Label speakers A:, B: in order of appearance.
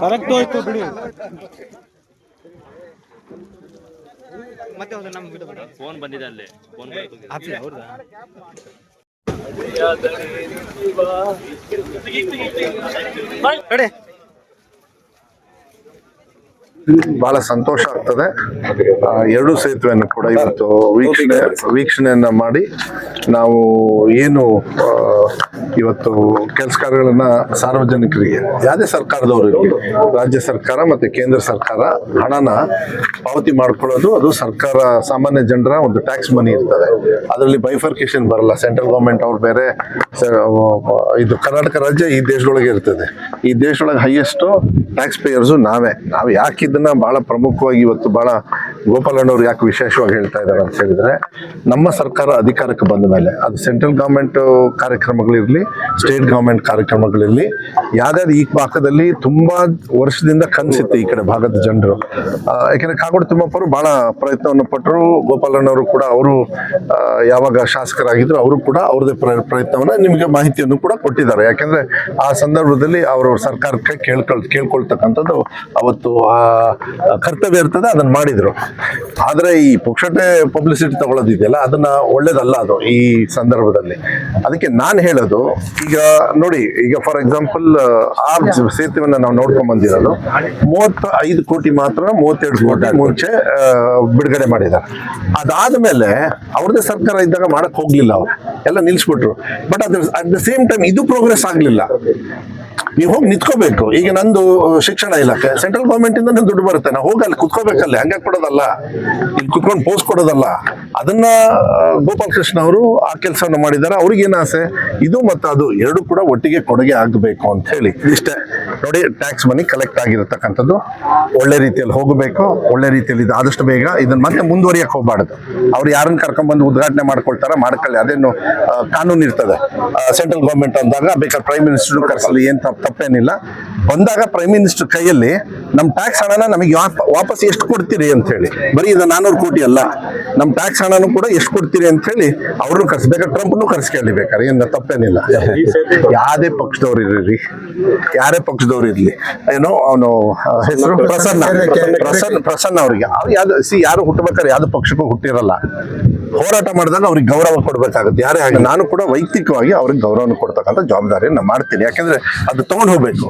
A: Correct ಹೋಯ್ತು ಬಿಡಿ.
B: ಮತ್ತೆ ಒಂದು ನಮ್ಮ ಬಿಡು ಬಿಡು.
C: ಫೋನ್ ಬಂದಿದೆ ಅಲ್ಲಿ. ಫೋನ್
B: ಹಾಕ್ಲಿ ಕಡೆ
D: ಬಹಳ ಸಂತೋಷ ಆಗ್ತದೆ. ಎರಡು ಸೇತುವೆಯನ್ನು ಕೂಡ ಇವತ್ತು ವೀಕ್ಷಣೆ ವೀಕ್ಷಣೆಯನ್ನ ಮಾಡಿ ನಾವು ಏನು ಇವತ್ತು ಕೆಲಸ ಕಾರ್ಯಗಳನ್ನ ಸಾರ್ವಜನಿಕರಿಗೆ, ಯಾವುದೇ ಸರ್ಕಾರದವರು ಇರಲಿ, ರಾಜ್ಯ ಸರ್ಕಾರ ಮತ್ತು ಕೇಂದ್ರ ಸರ್ಕಾರ ಹಣನ ಪಾವತಿ ಮಾಡ್ಕೊಳ್ಳೋದು, ಅದು ಸರ್ಕಾರ ಸಾಮಾನ್ಯ ಜನರ ಒಂದು ಟ್ಯಾಕ್ಸ್ ಮನಿ ಇರ್ತದೆ. ಅದರಲ್ಲಿ ಬೈಫರ್ಕೇಶನ್ ಬರಲ್ಲ. ಸೆಂಟ್ರಲ್ ಗೌರ್ಮೆಂಟ್ ಅವ್ರು ಬೇರೆ ಇದು ಕರ್ನಾಟಕ ರಾಜ್ಯ ಈ ದೇಶದೊಳಗೆ ಇರ್ತದೆ. ಈ ದೇಶದೊಳಗೆ ಹೈಯೆಸ್ಟು ಟ್ಯಾಕ್ಸ್ ಪೇಯರ್ಸು ನಾವೇ. ನಾವು ಯಾಕೆ ಬಹಳ ಪ್ರಮುಖವಾಗಿ ಇವತ್ತು ಬಹಳ ಗೋಪಾಲಣ್ಣವ್ರು ಯಾಕೆ ವಿಶೇಷವಾಗಿ ಹೇಳ್ತಾ ಇದ್ದಾರೆ ಅಂತ ಹೇಳಿದ್ರೆ, ನಮ್ಮ ಸರ್ಕಾರ ಅಧಿಕಾರಕ್ಕೆ ಬಂದ ಮೇಲೆ, ಅದು ಸೆಂಟ್ರಲ್ ಗೌರ್ಮೆಂಟ್ ಕಾರ್ಯಕ್ರಮಗಳಿರಲಿ ಸ್ಟೇಟ್ ಗೌರ್ಮೆಂಟ್ ಕಾರ್ಯಕ್ರಮಗಳಿರಲಿ ಯಾವ್ದಾದ್ರು ಈ ಭಾಗದಲ್ಲಿ ತುಂಬಾ ವರ್ಷದಿಂದ ಕನಸಿತ್ತು ಈ ಕಡೆ ಭಾಗದ ಜನರು. ಯಾಕೆಂದರೆ ಕಾಗೋಡು ತಿಮ್ಮಪ್ಪರು ಭಾಳ ಪ್ರಯತ್ನವನ್ನು ಪಟ್ಟರು, ಗೋಪಾಲಣ್ಣವರು ಕೂಡ ಅವರು ಯಾವಾಗ ಶಾಸಕರಾಗಿದ್ರು ಅವರು ಕೂಡ ಅವ್ರದೇ ಪ್ರಯತ್ನವನ್ನು ಪ್ರಯತ್ನವನ್ನ ನಿಮಗೆ ಮಾಹಿತಿಯನ್ನು ಕೂಡ ಕೊಟ್ಟಿದ್ದಾರೆ. ಯಾಕೆಂದರೆ ಆ ಸಂದರ್ಭದಲ್ಲಿ ಅವರವ್ರ ಸರ್ಕಾರಕ್ಕೆ ಕೇಳ್ಕೊಳ್, ಕೇಳ್ಕೊಳ್ತಕ್ಕಂಥದ್ದು ಅವತ್ತು, ಆ, ಕರ್ತವ್ಯ ಇರ್ತದೆ, ಅದನ್ನ ಮಾಡಿದ್ರು. ಆದ್ರೆ ಈ ಪುಕ್ಷಟೆ ಪಬ್ಲಿಸಿಟಿ ತಗೊಳ್ಳೋದಿದೆಯಲ್ಲ ಅದನ್ನ ಒಳ್ಳೇದಲ್ಲ ಅದು ಈ ಸಂದರ್ಭದಲ್ಲಿ. ಅದಕ್ಕೆ ನಾನು ಹೇಳೋದು, ಈಗ ನೋಡಿ, ಈಗ ಫಾರ್ ಎಕ್ಸಾಂಪಲ್ ಆ ಸೇತುವೆನ ನಾವು ನೋಡ್ಕೊಂಡ್ ಬಂದಿರೋದು ಮೂವತ್ತ ಐದು ಕೋಟಿ ಮಾತ್ರ ಮೂವತ್ತೆರಡು ಕೋಟಿ ಮುಂಚೆ ಬಿಡುಗಡೆ ಮಾಡಿದ್ದಾರೆ. ಅದಾದ್ಮೇಲೆ ಅವ್ರದೇ ಸರ್ಕಾರ ಇದ್ದಾಗ ಮಾಡಕ್ ಹೋಗ್ಲಿಲ್ಲ ಅವ್ರು. ಎಲ್ಲ ನಿಲ್ಸ್ಬಿಟ್ರು. ಬಟ್ ಅದ್ರ ಅಟ್ ದ ಸೇಮ್ ಟೈಮ್ ಇದು ಪ್ರೋಗ್ರೆಸ್ ಆಗ್ಲಿಲ್ಲ. ನೀವು ಹೋಗಿ ನಿಂತ್ಕೋಬೇಕು. ಈಗ ನಂದು ಶಿಕ್ಷಣ ಇಲಾಖೆ ಸೆಂಟ್ರಲ್ ಗೌರ್ಮೆಂಟ್ ಇಂದ ದುಡ್ಡು ಬರುತ್ತೆ. ನಾವು ಹೋಗಿ ಅಲ್ಲಿ ಕುತ್ಕೋಬೇಕಲ್ಲಿ. ಹಂಗಾಗಿ ಕೊಡೋದಲ್ಲ? ಇಲ್ಲಿ ಕುತ್ಕೊಂಡು ಪೋಸ್ಟ್ ಕೊಡೋದಲ್ಲ? ಅದನ್ನ ಗೋಪಾಲಕೃಷ್ಣ ಗೋಪಾಲ್ ಕೃಷ್ಣ ಅವರು ಆ ಕೆಲಸವನ್ನು ಮಾಡಿದ್ದಾರೆ. ಅವ್ರಿಗೆ ಏನ್ ಆಸೆ? ಇದು ಮತ್ತು ಅದು ಎರಡು ಕೂಡ ಒಟ್ಟಿಗೆ ಕೊಡುಗೆ ಆಗಬೇಕು ಅಂತ ಹೇಳಿ. ಇಷ್ಟೇ. ನೋಡಿ ಟ್ಯಾಕ್ಸ್ ಮನಿ ಕಲೆಕ್ಟ್ ಆಗಿರತಕ್ಕಂಥದ್ದು ಒಳ್ಳೆ ರೀತಿಯಲ್ಲಿ ಹೋಗಬೇಕು, ಒಳ್ಳೆ ರೀತಿಯಲ್ಲಿ ಇದು ಆದಷ್ಟು ಬೇಗ ಇದನ್ನ ಮತ್ತೆ ಮುಂದುವರಿಯಕ್ಕೆ ಹೋಗಬಾರ್ದು. ಅವ್ರು ಯಾರನ್ನ ಕರ್ಕೊಂಡ್ಬಂದು ಉದ್ಘಾಟನೆ ಮಾಡ್ಕೊಳ್ತಾರ ಮಾಡ್ಕೊಳ್ಳಿ. ಅದೇನು ಕಾನೂನು ಇರ್ತದೆ. ಸೆಂಟ್ರಲ್ ಗೌರ್ಮೆಂಟ್ ಅಂದಾಗ, ಬೇಕಾದ್ರೆ ಪ್ರೈಮ್ ಮಿನಿಸ್ಟರ್ ಕರ್ಸಲಿ, ಏನು ತಪ್ಪೇನಿಲ್ಲ. ಬಂದಾಗ ಪ್ರೈಮ್ ಮಿನಿಸ್ಟರ್ ಕೈಯಲ್ಲಿ ನಮ್ಮ ಟ್ಯಾಕ್ಸ್ ಹಣನ ನಮಗೆ ವಾಪ- ವಾಪಸ್ ಎಷ್ಟು ಕೊಡ್ತೀರಿ ಅಂತ ಹೇಳಿ ಬರೀ ಇದು ನಾನೂರು ಕೋಟಿ ಅಲ್ಲ. ನಮ್ಮ ಟ್ಯಾಕ್ಸ್ ಹಣನೂ ಕೂಡ ಎಷ್ಟು ಕೊಡ್ತೀರಿ ಅಂತ ಹೇಳಿ ಅವ್ರನ್ನು ಕರ್ಸಿ ಬೇಕಾದ್ರೆ ಟ್ರಂಪ್ನು ಕರ್ಸ್ಕೊಳ್ಳಿ ಬೇಕಾದ್ರೆ ಏನು ತಪ್ಪೇನಿಲ್ಲ. ಯಾವ್ದೇ ಪಕ್ಷದವ್ರು ಇರ್ರಿ. ಯಾರೇ ಪಕ್ಷದವ್ರು ಇರ್ಲಿ. ಏನೋ ಅವನು ಹೆಸರು ಪ್ರಸನ್ನ. ಪ್ರಸನ್ನ. ಪ್ರಸನ್ನ. ಅವ್ರಿಗೆ. ಅವ್ರು ಯಾವ್ದು ಸಿ ಯಾರು ಹುಟ್ಟಬೇಕಾದ್ರೆ ಯಾವ್ದು ಪಕ್ಷಕ್ಕೂ ಹುಟ್ಟಿರಲ್ಲ. ಹೋರಾಟ ಮಾಡಿದಾಗ ಅವ್ರಿಗೆ ಗೌರವ ಕೊಡ್ಬೇಕಾಗುತ್ತೆ. ಯಾರೇ ಹಾಗೆ ನಾನು ಕೂಡ ವೈಯಕ್ತಿಕವಾಗಿ ಅವ್ರಿಗೆ ಗೌರವ ಕೊಡ್ತಕ್ಕಂಥ ಜವಾಬ್ದಾರಿಯನ್ನು ಮಾಡ್ತೀನಿ. ಯಾಕಂದ್ರೆ ಅದು ತಗೊಂಡು ಹೋಗ್ಬೇಕು.